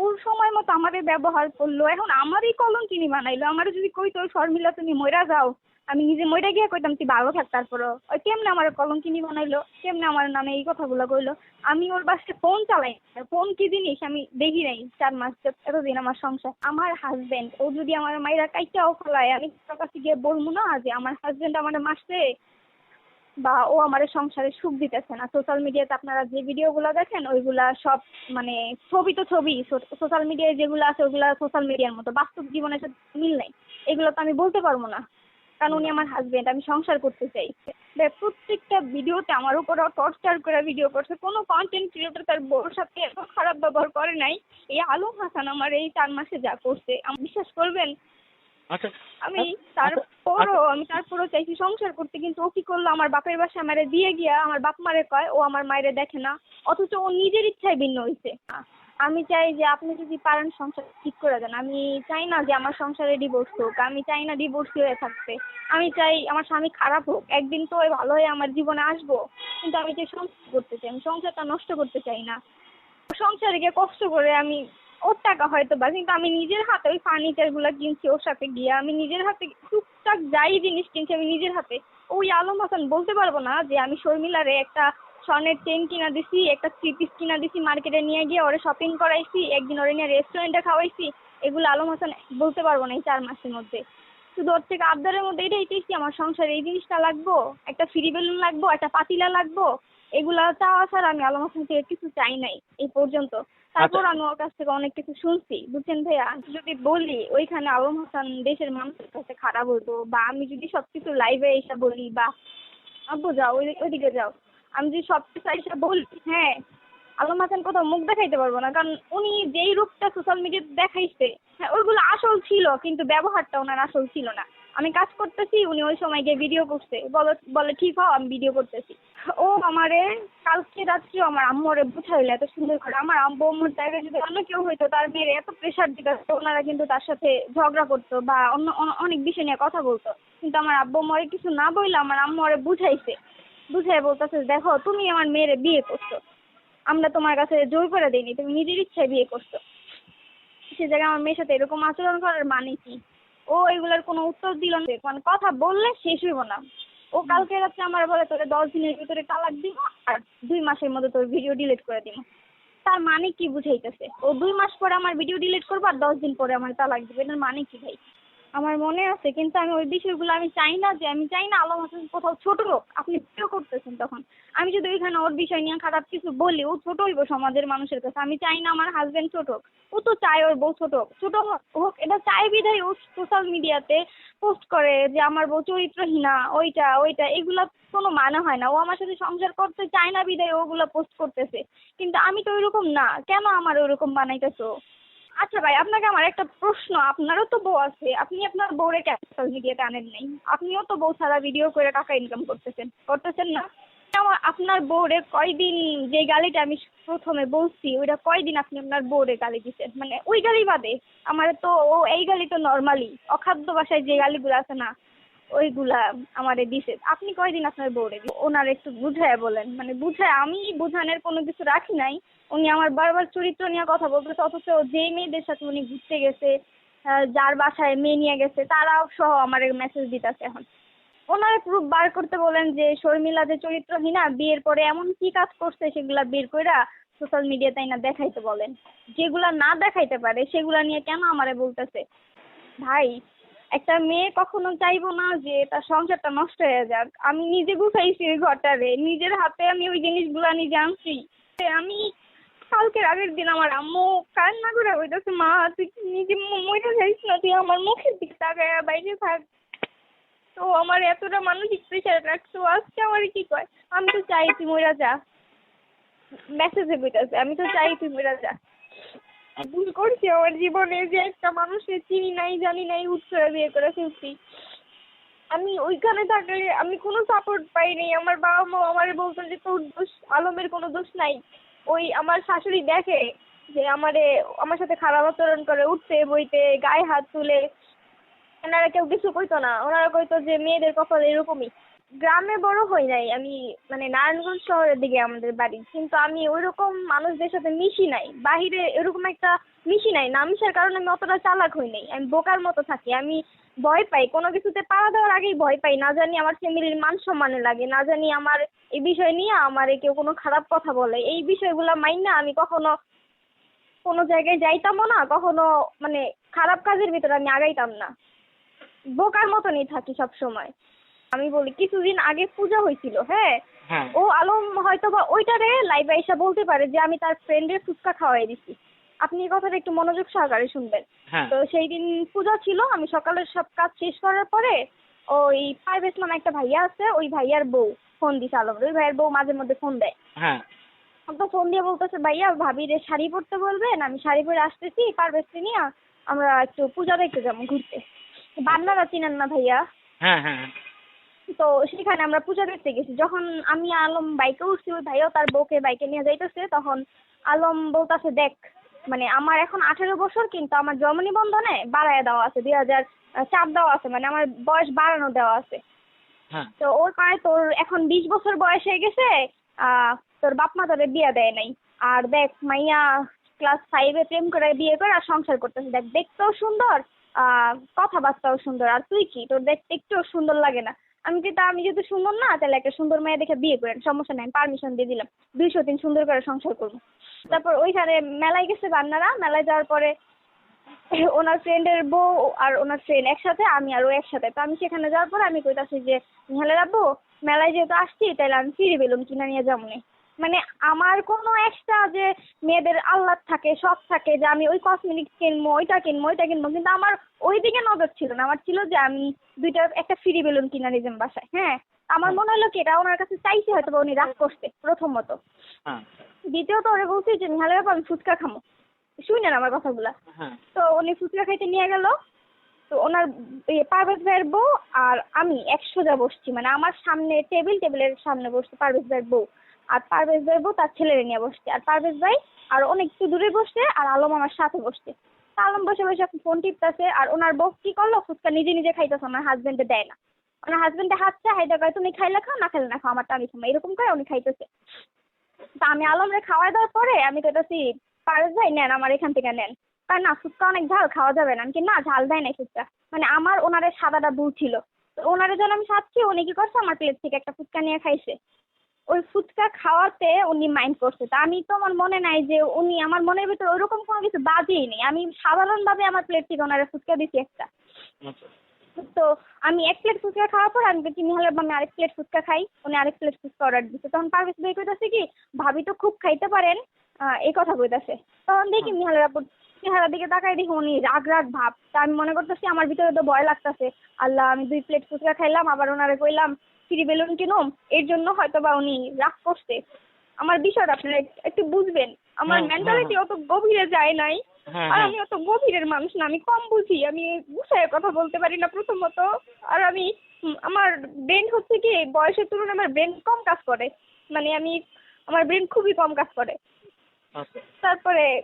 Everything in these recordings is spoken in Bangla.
ওর সময় মতো আমারে ব্যবহার করল। এখন আমারই কলঙ্কিনী বানাইলো। আমারে যদি কইতো, শর্মিলা, তুমি মইরা যাও। আমি নিজে মইরা গিয়ে কইতাম, তুই ভালো থাক তারপরও। ওই কেমনে আমার কলম কলঙ্কিনী বানাইলো? কেমনে আমার নামে এই কথাগুলো কইলো? আমি ওর বাসে ফোন চালাই ফোন কি জিনিস? আমি দেখি নাই চার মাস এতদিন আমার সংসার। আমার হাজবেন্ড ও যদি আমার মাইরা কাইটাও ফেলায়, আমি তার কাছে গিয়ে বলব না যে, আমার হাজবেন্ড আমার মাসে বা ও আমার সংসারে সুখ দিতেছে না। সোশ্যাল মিডিয়াতে আপনারা যে ভিডিওগুলো দেখেন, ওইগুলা সব মানে ছবি। তো ছবি সোশ্যাল মিডিয়ায় যেগুলো আছে, ওগুলা সোশ্যাল মিডিয়ার মতো। বাস্তব জীবনের সাথে মিল নাই। এগুলো তো আমি বলতে পারব না। কারণ উনি আমার হাজবেন্ড আমি সংসার করতে চাই। প্রত্যেকটা ভিডিওতে আমার উপর টর্চার করে ভিডিও করছে। কোনো কন্টেন্ট ক্রিয়েটর তার বউর সাথে এত খারাপ ব্যবহার করে নাই। এই আলম হাসান আমার এই চার মাসে যা করছে। বিশ্বাস করবেন আচ্ছা আমি আচ্ছা, তারপরও আমি তারপরও চাইছি সংসার করতে কিন্তু ও কি করল? আমার বাপের বাসা আমারে দিয়ে গিয়া আমার বাপ মারে কয় ও আমার মায়েরে দেখে না। অথচ ও নিজের ইচ্ছায় ভিন্ন হয়েছে আমি চাই যে আপনি যদি পারেন সংসার ঠিক করে দেন। আমি চাই না যে আমার সংসারে ডিভোর্স হোক। আমি চাই না ডিভোর্স হয়ে থাকতে। আমি চাই আমার স্বামী খারাপ হোক। একদিন তো ওই ভালো হয়ে আমার জীবনে আসব। কিন্তু আমি যে সংসার করতে চাই আমি সংসারটা নষ্ট করতে চাই না। সংসারে গিয়ে কষ্ট করে আমি ওর টাকা হয়তো বা, কিন্তু আমি নিজের হাতে ওই ফার্নিচারগুলো কিনছি ওর সাথে গিয়ে, আমি নিজের হাতে টুকটাক যাই জিনিস কিনছি আমি নিজের হাতে। ওই আলম হাসান, বলতে পারব না যে আমি শর্মিলারে একটা স্বর্ণের চেন কিনা দিছি, একটা থ্রি পিস কিনা দিছি মার্কেটে নিয়ে গিয়ে ওরে শপিং করাইছি, একদিন ওরে নিয়ে রেস্টুরেন্টে খাওয়াইছি, এগুলো আলম হাসান বলতে পারব না এই চার মাসের মধ্যে। শুধু ওর থেকে আবদারের মধ্যে এটাই চাইছি, আমার সংসারে এই জিনিসটা লাগবো, একটা ফ্রি বেলুন লাগবো, একটা পাতিলা লাগবো, এগুলা চাওয়া ছাড়া আমি আলম হাসান থেকে কিছু চাই নাই এই পর্যন্ত। তারপর আমি ওর কাছ থেকে অনেক কিছু শুনছি। বুঝছেন ভাইয়া যদি বলি ওইখানে আলম হাসান দেশের মানুষের কাছে খারাপ হতো বা আমি যদি সবকিছু লাইভে এসে বলি বা আব্বু যাও ওই ওইদিকে যাও আমি যদি সবকিছু এসে বলি হ্যাঁ আলম হাসান কোথাও মুখ দেখাইতে পারব না কারণ উনি যেই রূপটা সোশ্যাল মিডিয়াতে দেখাইছে হ্যাঁ ওইগুলো আসল ছিল কিন্তু ব্যবহারটা ওনার আসল ছিল না। আমি কাজ করতেছি, উনি ওই সময় গিয়ে ভিডিও করছে। বলো, বলে, ঠিক হও, আমি ভিডিও করতেছি। ও আমারে কালকে রাত্রে আমার আম্মুরে বুঝাইলে, এত সুন্দর করে আমার আম্মু আম্মুর জায়গায় যদি অন্য কেউ হইতো, তার মেয়ের এত প্রেশার দিত, ওনারা কিন্তু তার সাথে ঝগড়া করতো বা অন্য অনেক বিষয় নিয়ে কথা বলতো। কিন্তু আমার আব্বু আম্মুরে কিছু না বললে আমার আম্মু ওরে বুঝাইছে। বুঝাই বলতেছে, দেখো, তুমি আমার মেয়েরে বিয়ে করছ। আমরা তোমার কাছে জোর করে দিইনি, তুমি নিজের ইচ্ছায় বিয়ে করছ। সে জায়গায় আমার মেয়ের সাথে এরকম আচরণ করার মানে কি? ও এগুলার কোনো উত্তর দিল না। মানে কথা বললে শেষ হইব না। ও কালকে রাত্রে আমার বলে, তোরে দশ দিনের ভিতরে তালাক দিব আর দুই মাসের মধ্যে তোর ভিডিও ডিলিট করে দিব। তার মানে কি বুঝাইতেছে? ও দুই মাস পরে আমার ভিডিও ডিলিট করব আর দশ দিন পরে আমার তালাক দিবে। এটার মানে কি ভাই? আমার মনে আছে, কিন্তু আমি ওই বিষয়গুলো আমি চাই না যে, আমি চাই না আলম হাসান কোথাও ছোট লোক আপনি ভিডিও করতেছেন তখন। আমি যদি ওইখানে ওর বিষয় নিয়ে খারাপ কিছু বলি, ও ছোট হইব সমাজের মানুষের কাছে। আমি চাই না আমার হাজবেন্ড ছোট হোক। ও তো চায় ওর বউ ছোট হোক। ছোট হোক হোক, এটা চাই বিধায় ও সোশ্যাল মিডিয়াতে পোস্ট করে যে, আমার বউ চরিত্রহীনা, ওইটা ওইটা। এগুলো কোনো মানে হয় না। ও আমার সাথে সংসার করতে চায় না বিধায় ওগুলো পোস্ট করতেছে। কিন্তু আমি তো ওইরকম না। কেন আমার ওইরকম বানাইতেছো? আচ্ছা ভাই, আপনাকে আমার একটা প্রশ্ন। আপনারও তো বউ আছে। আপনি আপনার বউরে কেন সোশ্যাল মিডিয়াতে আনেন নাই? আপনিও তো বউ ছাড়া ভিডিও করে টাকা ইনকাম করতেছেন। করতেছেন না? আমার, আপনার বউরে কয়দিন যে গালিটা আমি প্রথমে বলছি, ওইটা কয়দিন আপনি আপনার বউরে গালি দিচ্ছেন মানে ওই গালি বাদে। আমার তো ও, এই গালি তো নর্মালি অখাদ্য ভাষায় যে গালিগুলো আছে না ওইগুলা আমারে দিছে। আপনি কয়দিন আপনার বউরে ওনার একটু বুঝায় বলেন। মানে বুঝায় আমি বুঝানোর কোনো কিছু রাখি নাই। উনি আমার বারবার চরিত্র নিয়ে কথা বলতেছে, অথচ যে মেয়েদের সাথে উনি ঘুরতে গেছে যার বাসায় মেয়ে নিয়ে গেছে, তারাও সহ আমার মেসেজ দিতেছে এখন। ওনারা প্রুফ বার করতে বলেন যে, শর্মিলা যে চরিত্রহীনা বিয়ের পরে এমন কি কাজ করছে সেগুলা বের কইরা সোশ্যাল মিডিয়াতে না দেখাইতে বলেন। যেগুলা না দেখাইতে পারে, সেগুলা নিয়ে কেন আমারে বলতেছে? ভাই একটা মেয়ে কখনো চাইব না যে তার সংসারটা নষ্ট হয়ে যাক। আমি নিজে গুছাইছি ওই ঘরটারে। নিজের হাতে আমি ওই জিনিসগুলা নিজে আনছি। আমি কালকের আগের দিন আমার আম্মু কান্না করে বলতেছে, মা, তুই নিজে মরে যাইস না? তুই আমার মুখের দিকে তাকায় বাইরে থাক। তো আমার এতটা মানসিক প্রেশার রাখছো আজকে আমার কি কয়? আমি তো চাই তুই মরে যা। মেসেজে কইতাছে, আমি তো চাই তুই মরে যা। ভুল করছি, আমার জীবনে যে একটা মানুষের চিনি নাই, জানি নাই হুট বিয়ে করে ফেলছি। আমি ওইখানে থাকলে আমি কোনো সাপোর্ট পাইনি আমার বাবা মা আমারে বলতো যে, তোর দোষ, আলমের কোনো দোষ নাই। ওই আমার শাশুড়ি দেখে যে আমারে, আমার সাথে খারাপ আচরণ করে, উঠতে, বইতে, গায়ে হাত তুলে। ওনারা কেউ কিছু কইতো না, ওনারা কইতো যে, মেয়েদের কপাল এরকমই। গ্রামে বড় হই নাই, আমি মানে নারায়ণগঞ্জ শহরের দিকে আমাদের বাড়ি, কিন্তু আমি ওইরকম মানুষদের সাথে মিশি নাই, বাহিরে এরকম একটা মিশি নাই, না মিশার কারণে আমি অতটা চালাক হই নাই, আমি বোকার মতো থাকি, আমি ভয় পাই, কোনো কিছুতে পাড়া দেওয়ার আগেই ভয় পাই, না জানি আমার ফ্যামিলির মান সম্মানে লাগে, না জানি আমার এই বিষয় নিয়ে আমার কেউ কোনো খারাপ কথা বলে, এই বিষয়গুলো মাইন মাইনা আমি কখনো কোনো জায়গায় যাইতামও না, কখনো মানে খারাপ কাজের ভিতরে আমি আগাইতাম না। বোকার মতনই থাকি সব সময় আমি বলি কিছুদিন আগে পূজা হয়েছিল হ্যাঁ? হ্যাঁ। ও আলম হয়তো বা ওইটারে লাইভে এসে বলতে পারে যে আমি তার ফ্রেন্ডের ফুচকা খাওয়াই দিছি। আপনি এই কথাটা একটু মনোযোগ সহকারে শুনবেন। হ্যাঁ। তো সেই দিন পূজা ছিল আমি সকালের সব কাজ শেষ করার পরে ওই পারভেজ নামে একটা ভাইয়া আছে ওই ভাইয়ার বউ ফোন দিছে আলম ওই ভাইয়ের বউ মাঝে মধ্যে ফোন দেয়। হ্যাঁ। তো ফোন দিয়ে বলতেছে ভাইয়া ভাবি রে শাড়ি পরতে বলবেন? আমি শাড়ি পরে আসতেছি পারভেজকে নিয়ে আমরা একটু পূজা দেখতে যাব ঘুরতে। বান্নারা চিনেন না ভাইয়া? হ্যাঁ হ্যাঁ। তো সেখানে আমরা পূজা দেখতে গেছি। যখন আমি আলম বাইকে উঠছি ওই ভাইয়াও তার বউকে বাইকে নিয়ে যাইতেছে। তখন আলম বলতেছে দেখ মানে আমার এখন আঠেরো বছর কিন্তু আমার জন্ম নিবন্ধনে বাড়ায় দেওয়া আছে দুই হাজার চার দেওয়া আছে মানে আমার বয়স বাড়ানো দেওয়া আছে। হ্যাঁ। তো ওর কারণে তোর এখন বিশ বছর বয়স হয়ে গেছে আহ, তোর বাপ মা তোরে বিয়ে দেয় নাই। আর দেখ মাইয়া ক্লাস ফাইভে প্রেম করে বিয়ে করে আর সংসার করতেছে। দেখ দেখতেও সুন্দর আহ, কথাবার্তাও সুন্দর। আর তুই কি? তোর দেখতে একটু সুন্দর লাগে না। আমি তা আমি যদি সুন্দর না, তাহলে একটা সুন্দর মেয়ে দেখে বিয়ে করেন, সমস্যা নাই পারমিশন দিয়ে দিলাম। দুইশো দিন সুন্দর করে সংসার করব। তারপর ওইখানে মেলায় গেছে বান্নারা মেলায় যাওয়ার পরে ওনার ফ্রেন্ডের বউ আর ওনার ফ্রেন্ড একসাথে, আমি আর ও একসাথে। তো আমি সেখানে যাওয়ার পরে আমি কইতাছি যে, নিহালের আব্বু, মেলায় যেহেতু আসছি, তাহলে আমি ফিরে বেলুন কিনা নিয়ে যাব। মানে আমার কোনো একটা যে মেয়েদের আহ্লাদ থাকে শখ থাকে যে আমি ওই কসমেটিক্স কিনবো ওইটা কিনবো ওইটা কিনবো কিন্তু আমার ওই দিকে নজর ছিল না। আমার ছিল যে আমি দুইটা একটা ফ্রি বেলুন কিনা যাব বাসায় হ্যাঁ? আমার মনে হলো কি এটা ওনার কাছে চাইছে হয়তো বা উনি রাগ করছে প্রথমত। হ্যাঁ। দ্বিতীয়ত ওরে বলছি যে নিহালের বাবা আমি ফুচকা খামো। শুনেন আমার কথাগুলা? হ্যাঁ। তো উনি ফুচকা খাইতে নিয়ে গেল। তো ওনার ইয়ে পারভেজ ভাইয়ের বউ আর আমি এক সোজা বসছি। মানে আমার সামনে টেবিল টেবিলের সামনে বসছে পারভেজ ভাইয়ের বউ। আর পারভেজ ভাই বউ তার ছেলেরে নিয়ে বসছে। আর পারভেজ ভাই আর অনেক একটু দূরে বসছে আর আলম আমার সাথে বসছে। আলম বসে বসে ফোন টিপতেছে আর ওনার বউ কি করল? ফুচকা নিজে নিজে খাইতেছে, ওনার হাজবেন্ডে দেয় না। ওনার হাজবেন্ডে হাত চা হাইদা কয়, তুমি খাইলে খাও, না খাইলে না খাও আমারটা আমি খাব এরকম করে উনি খাইতেছে। তা আমি আলমরে খাওয়াই দেওয়ার পরে আমি কইতাছি, পারভেজ ভাই, নেন, আমার এখান থেকে নেন। কারণ না, ফুচকা অনেক ঝাল, খাওয়া যাবে না। কি না, ঝাল দেয় না ফুচকা। মানে আমার ওনারে সাদাটা দূর ছিল। ওনারে যখন আমি খাচ্ছি উনি কি করছে, আমার প্লেট থেকে একটা ফুচকা নিয়ে খাইছে। ওই ফুচকা খাওয়াতে উনি মাইন্ড করছে। তা আমি তো আমার মনে নাই যে উনি আমার মনের ভিতরে ওইরকম কোনো কিছু বাজেই নেই। আমি সাধারণভাবে আমার প্লেট থেকে ওনারা ফুচকা দিছি একটা। আচ্ছা। তো আমি এক প্লেট ফুচকা খাওয়ার পর আমি বলছি নিহালের আমি আরেক প্লেট ফুচকা খাই। উনি আরেক প্লেট ফুচকা অর্ডার দিচ্ছে তখন পারভেজ ভাই কইতাছে কি ভাবি তো খুব খাইতে পারেন। এই কথা কইতাছে। তখন দেখি নিহালের আপু চেহারার দিকে তাকাই দেখি উনি রাগ রাগ ভাব। তা আমি মনে করতেছি আমার ভিতরে তো ভয় লাগতেছে। আল্লাহ আমি দুই প্লেট ফুচকা খাইলাম আবার ওনারে কইলাম ফ্রি বেলুন কিনুম এর জন্য হয়তো বা উনি রাগ করছে। আমার বিষয়টা আপনারা একটু বুঝবেন। আমার হ্যাঁ, হ্যাঁ, মেন্টালিটি অত গভীরে যায় নাই হ্যাঁ আর হ্যাঁ। আমি অত গভীরের মানুষ না আমি কম বুঝি আমি গুছায় কথা বলতে পারি না প্রথমত। আর আমি আমার ব্রেন হচ্ছে কি বয়সের তুলনায় আমার ব্রেন কম কাজ করে। মানে আমি আমার ব্রেন খুবই কম কাজ করে। আচ্ছা। তারপরে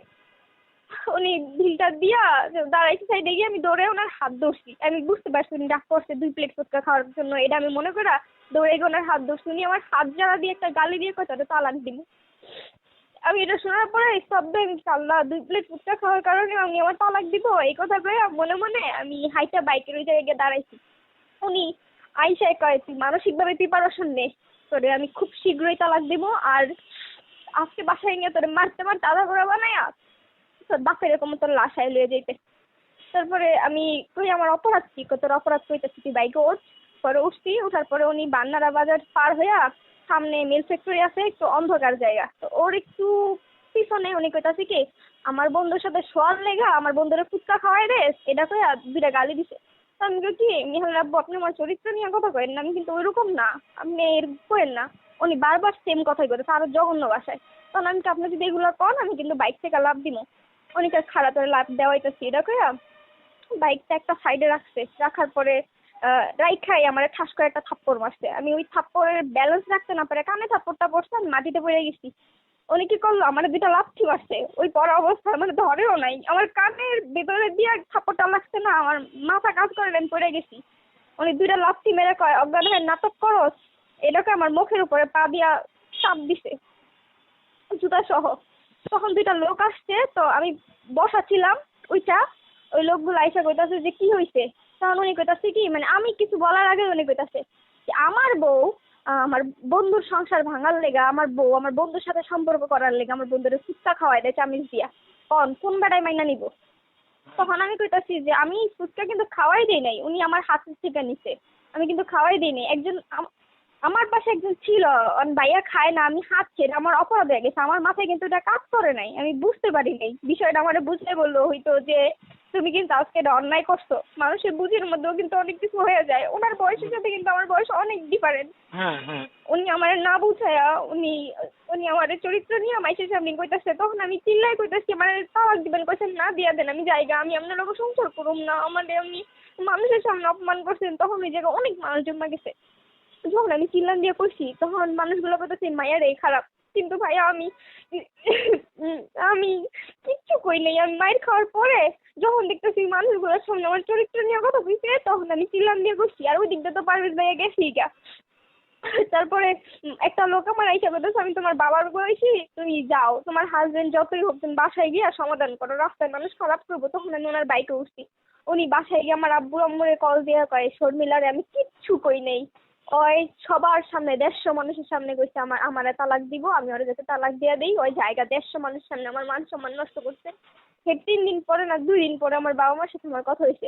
উনি ঢিলটা দিয়া দাঁড়াইতে সাইডে গিয়ে আমি দৌড়ে ওনার হাত ধরছি। আমি বুঝতে পারছি উনি ডাক করছে দুই প্লেট ফুচকা খাওয়ার জন্য এটা আমি মনে করা দৌড়ে গিয়ে ওনার হাত ধরছি। উনি আমার হাত জারা দিয়ে একটা গালি দিয়ে কথা তালাক দিব। আমি এটা শোনার পরে হয়ে গেছি আল্লাহ দুই প্লেট ফুচকা খাওয়ার কারণে আমি আমার তালাক দিব। এই কথা কয়ে মনে মনে আমি হাইটা বাইকের ওই জায়গায় গিয়ে দাঁড়াইছি। উনি আইসায় কয়, তুই মানসিকভাবে প্রিপারেশন নে। তোরে আমি খুব শীঘ্রই তালাক দিব আর আজকে বাসায় নিয়ে তোরে মারতে মারতে আধা করে বানায়া তোর বাপের এরকম তোর লাশায় লয়ে যেতে তারপরে আমি কই, আমার অপরাধ কি? তোর অপরাধ কইতেছি, তুই বাইকে ওঠ। পরে উঠছি, উঠার পরে উনি বান্নারা বাজার পার হইয়া সামনে মিল ফ্যাক্টরি আছে, একটু অন্ধকার জায়গা। তো ওর একটু পিছনে উনি কইতাছে কি, আমার বন্ধুর সাথে শোয়ার লেগা, আমার বন্ধুরে ফুচকা খাওয়াই রে এটা কইয়া দুইটা গালি দিছে। আমি কি মিহাল আব্বু, আপনি আমার চরিত্র নিয়ে কথা কয়েন না, আমি কিন্তু ওইরকম না, আপনি এর কইেন না। উনি বারবার সেম কথাই করেছে আরও জঘন্য ভাষায়। তখন আমি আপনি যদি এগুলো কন, আমি কিন্তু বাইক থেকে লাভ দিব উনি খারাপ করে লাভ দেওয়াইতেছি। এটা কইয়া বাইকটা একটা সাইডে রাখছে, রাখার পরে রাইখাই আমার ঠাস করে একটা থাপ্পড় মারছে। আমি ওই থাপ্পড়ের ব্যালেন্স রাখতে না পারে কানে থাপ্পড়টা পড়ছে আমি মাটিতে পড়ে গেছি। উনি কি করল? আমার দুটা লাথি মারছে। ওই পড়া অবস্থায় মানে ধরেও নাই। আমার কানের ভেতরে দিয়ে থাপ্পড়টা লাগছে না। আমার মাথা কাজ করে আমি পড়ে গেছি। উনি দুইটা লাথি মেরে কয়, অজ্ঞান হয়ে নাটক করস? এটাকে আমার মুখের উপরে পা দিয়া চাপ দিছে। জুতা সহ। তখন দুইটা লোক আসছে। তো আমি বসা ওইটা। ওই লোকগুলো আইসা কইতাছে যে, কি হইছে? তখন উনি কইতাছে কি মানে আমি কিছু বলার আগে উনি কইতাছে আমার বউ আমার বন্ধুর সংসার ভাঙার লেগা, আমার বউ আমার বন্ধুর সাথে সম্পর্ক করার লেগা, আমার বন্ধুরে ফুচকা খাওয়াই দেয়, চামিচ দিয়া। কন, কোন বেটায় মাইনা নিব? তখন আমি কইতাছি যে আমি ফুচকা কিন্তু খাওয়াই দেই নাই, উনি আমার হাত থেকে নিছে। আমি কিন্তু খাওয়াই দিই নাই। একজন আমার পাশে একজন ছিল ভাইয়া খায় না, আমি হাত ছেড়ে আমার অপরাধ হয়ে গেছে। আমার মাথায় কিন্তু এটা কাজ করে নাই, আমি বুঝতে পারি নাই। বিষয়টা আমার বুঝলে বলল হয়তো যে তুমি কিন্তু আজকে এটা অন্যায় করছ। মানুষের বুঝির মধ্যেও কিন্তু অনেক কিছু হয়ে যায়। ওনার বয়সের সাথে কিন্তু আমার বয়স অনেক ডিফারেন্ট হ্যাঁ হ্যাঁ। উনি আমার না বুঝায়া উনি উনি আমার চরিত্র নিয়ে মাইসের সামনে কইতাছে। তখন আমি চিল্লাই কইতাছি মানে তালাক দিবেন কইছেন না দিয়া দেন আমি জায়গা আমি আপনার লোক সংসার করুম না। আমাদের এমনি মানুষের সামনে অপমান করছেন তখন ওই জায়গায় অনেক মানুষ জমা গেছে। যখন আমি চিল্লান দিয়ে কইছি তখন মানুষগুলো কইতাছে মায়ের এই খারাপ। কিন্তু ভাইয়া আমি আমি কিচ্ছু কই নাই। আমি মায়ের খাওয়ার পরে যখন দেখতেছি মানুষগুলোর সামনে আমার চরিত্র নিয়ে কথা কইছে তখন আমি চিল্লান দিয়ে কইছি আর ওই দিকটা তো পারভেজ ভাইয়া গেছি গা তারপরে একটা লোক আমার আইসা বলতেছে, আমি তোমার বাবার বয়সী, তুমি যাও, তোমার হাজবেন্ড যতই হোক, তুমি বাসায় গিয়ে সমাধান করো, রাস্তায় মানুষ খারাপ করব, তখন আমি ওনার বাইকে উঠছি। উনি বাসায় গিয়ে আমার আব্বু আম্মুরে কল দিয়ে কয়, শর্মিলারে আমি কিচ্ছু কই নেই। ওই সবার সামনে, দেড়শো মানুষের সামনে কইছে, আমার, আমারে তালাক দিব, আমি ওর যাতে তালাক দিয়ে দিই। ওই জায়গা, দেড়শো মানুষের সামনে আমার মান সম্মান নষ্ট করছে। সে তিন দিন পরে না, দুই দিন পরে আমার বাবা মার সাথে আমার কথা হয়েছে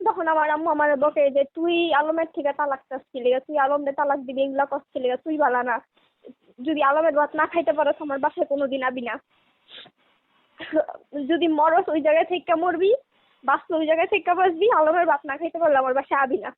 তখন আমার আম্মু আমার বকে যে, তুই আলমের থেকে তালাক চাচ্ছিলি তুই আলমদের তালাক দিবি, এগুলা করছিলি তুই বালা না। যদি আলমের ভাত না খাইতে পারো আমার বাসায় কোনোদিন আবি না। যদি মরস, ওই জায়গায় থেকে মরবি, বাঁচলে ওই জায়গায় থেকে বাঁচবি, আলমের ভাত না খাইতে পারলে আমার বাসায় আবি না।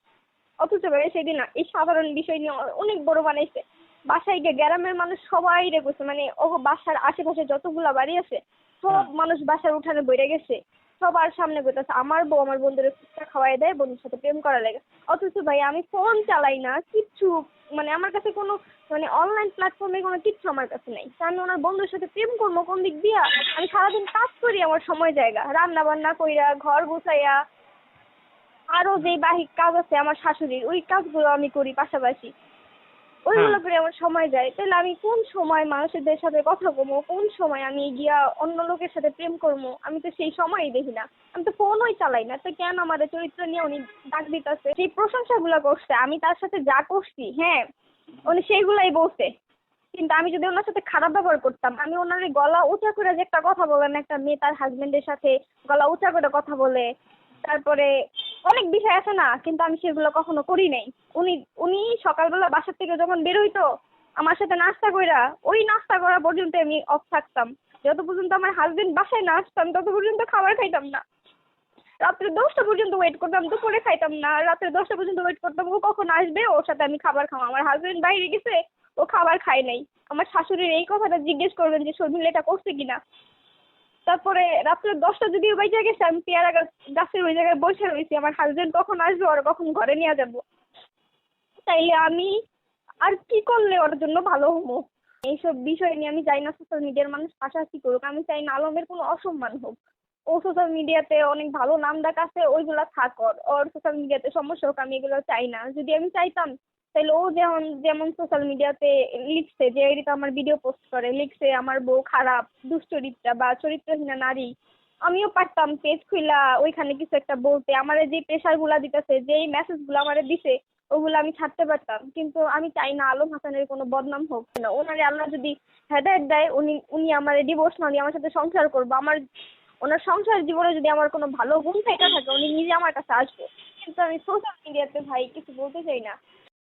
অথচ ভাই সেদিন এই সাধারণ বিষয় নিয়ে অনেক বড় বানাইছে। বাসায় গিয়ে গ্রামের মানুষ সবাই রে গেছে মানে ও বাসার আশেপাশে যতগুলা বাড়ি আছে সব হ্যাঁ। মানুষ বাসার উঠানে বইরে গেছে। সবার সামনে বলতেছে আমার বউ আমার বন্ধুদের ফুচকা খাওয়াই দেয় বন্ধুর সাথে প্রেম করা লাগে। অথচ ভাই আমি ফোন চালাই না কিচ্ছু মানে আমার কাছে কোনো মানে অনলাইন প্ল্যাটফর্মে কোনো কিচ্ছু আমার কাছে নেই। আমি ওনার বন্ধুর সাথে প্রেম করব কোন দিক দিয়া? আমি সারাদিন কাজ করি আমার সময় জায়গা রান্না বান্না কইরা ঘর গুছাইয়া আরও যে বাহিক কাজ আছে আমার শাশুড়ির ওই কাজগুলো আমি করি পাশাপাশি। ওইগুলো করে আমার সময় যায়। তাহলে আমি কোন সময় মানুষদের সাথে কথা বলব? কোন সময় আমি গিয়া অন্য লোকের সাথে প্রেম করব? আমি তো সেই সময়ই দেখি না। আমি তো ফোনই চালাই না। তো কেন আমাদের চরিত্র নিয়ে উনি ডাক দিতেছে? সেই প্রশংসাগুলো করছে। আমি তার সাথে যা করছি হ্যাঁ উনি সেইগুলাই বলছে। কিন্তু আমি যদি ওনার সাথে খারাপ ব্যবহার করতাম আমি ওনার গলা উঁচা করে যে একটা কথা বলেন একটা মেয়ে তার হাজবেন্ডের সাথে গলা উঁচা করে কথা বলে তারপরে অনেক বিষয় আছে না, কিন্তু আমি সেগুলো কখনো করি নাই। উনি উনি সকালবেলা বাসার থেকে যখন বের হইতো, আমার সাথে নাস্তা কইরা, ওই নাস্তা করা পর্যন্ত আমি অফ থাকতাম। যত পর্যন্ত আমার হাজবেন্ড বাসায় না আসতাম, তত পর্যন্ত খাবার খাইতাম না। রাত্রে দশটা পর্যন্ত ওয়েট করতাম, দুপুরে খাইতাম না। রাত্রে দশটা পর্যন্ত ওয়েট করতাম, ও কখন আসবে, ওর সাথে আমি খাবার খাওয়া। আমার হাজবেন্ড বাইরে গেছে, ও খাবার খায় নাই। আমার শাশুড়ির এই কথাটা জিজ্ঞেস করবেন যে, শর্মিলা, এটা করছে কিনা? তারপরে রাত্রে দশটা যদিও বাইচে গেছে, আমি পেয়ারা গাছ, গাছের ওই জায়গায় বসে রয়েছি। আমার হাজবেন্ড কখন আসবে, ওরা কখন ঘরে নিয়ে যাব? তাইলে আমি আর কি করলে ওর জন্য ভালো হব? এইসব বিষয় নিয়ে আমি চাই না সোশ্যাল মিডিয়ার মানুষ হাসাহাসি করুক। আমি চাই না আলমের কোনো অসম্মান হোক। ও সোশ্যাল মিডিয়াতে অনেক ভালো নাম ডাক আছে, ওইগুলা থাক ওর। ওর সোশ্যাল মিডিয়াতে সমস্যা হোক, আমি এগুলো চাই না। যদি আমি চাইতাম তাহলে ও যেমন যেমন সোশ্যাল মিডিয়াতে লিখছে যে এরিতা আমার ভিডিও পোস্ট করে, লিখছে আমার বউ খারাপ, দুশ্চরিত্রা বা চরিত্রহীনা নারী, আমিও পারতাম পেজ খুইলা ওইখানে কিছু একটা বলতে। আমার যে প্রেশারগুলা দিতেছে, যেই মেসেজগুলো আমারে দিছে, ওগুলো আমি ছাড়তে পারতাম। কিন্তু আমি চাই না আলম হাসানের কোনো বদনাম হোক। না, ওনারে আল্লাহ যদি হেদায়ত দেয়, উনি উনি আমার ডিভোর্স না দিয়ে আমার সাথে সংসার করব। আমার, ওনার সংসার জীবনে যদি আমার কোনো ভালো গুণ থেকে থাকে, উনি নিজে আমার কাছে আসবে। কিন্তু আমি সোশ্যাল মিডিয়াতে ভাই কিছু বলতে চাই না।